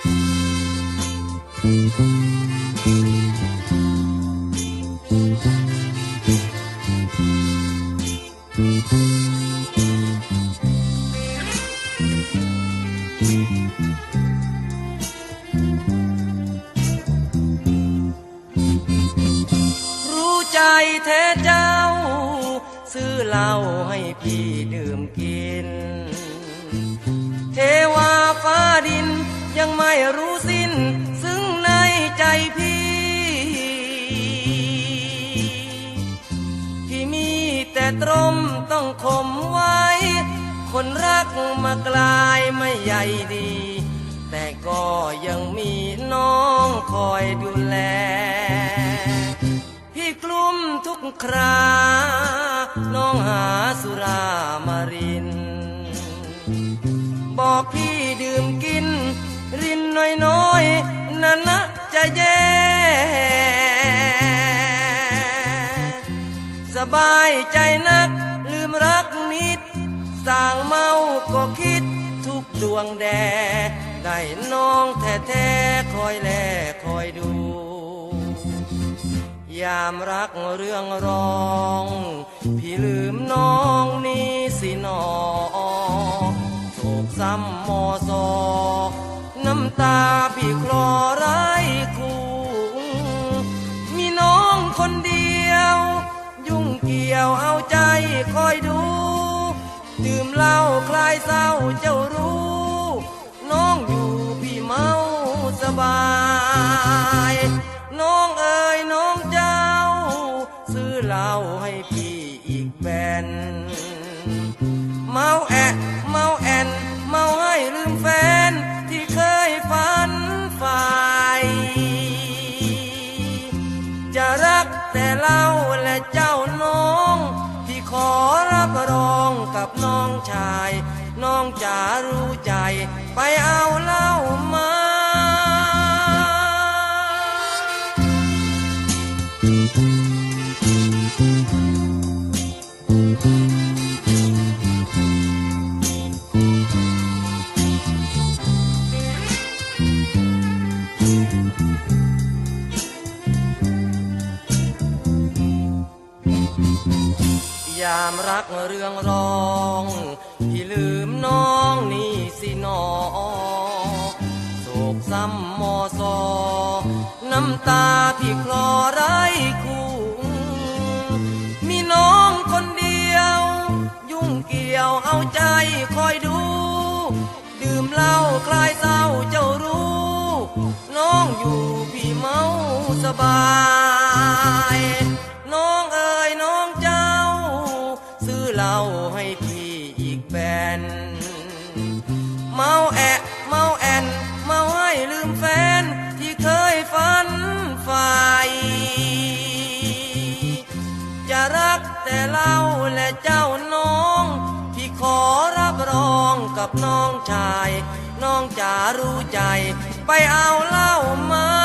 รู้ใจแท้เจ้า ซื้อเหล้าให้พี่ดื่มกิน ยังไม่รู้สิ้น ซึ่งในใจพี่ ที่มีแต่ตรมต้องคมไว้ คนรักมากลายไม่ใหญ่ดี แต่ก็ยังมีน้องคอยดูแล พี่กลุ้มทุกครา น้องหาสุรามาริน บอกพี่ดื่มกิน รินน้อยๆนั่นนะจะแย่สบายใจนัก ลืมรักนิดสร้างเมาก็คิดทุกดวงแด ได้น้องแท้ๆคอยแลคอยดู ยามรักเรื่องรอง พี่ลืมน้องนี่สินอถูกซ้ำมอซอ ตาพี่คลอไร้คู่มีน้องคนเดียว ยุ่งเกี่ยวเอาใจคอยดูดื่มเหล้าคลายเศร้าเจ้ารู้ น้องอยู่พี่เมาสบาย น้องเอ๋ยน้องเจ้า ซื้อเหล้าให้พี่อีกแบนเมาแอะ จะรักแต่เล่าและเจ้าน้อง ที่ขอรับรองกับน้องชาย น้องจารู้ใจ ไปเอาเล่ามา ยามรักเรื่องรองพี่ลืมน้องนี่สิหนอโศกซ้ำมอซอ น้ำตาพี่คลอไรคู่ มีน้องคนเดียว ยุ่งเกี่ยวเอาใจคอยดู บายน้องเอ๋ยน้องเจ้า ซื้อเหล้าให้พี่อีกแบนเมาแอะเมาแอนเมาให้ลืมแฟนที่เคยฝันใฝ่จะรักแต่เราและเจ้าน้อง พี่ขอรับรองกับน้องชาย น้องจะรู้ใจ ไปเอาเหล้ามา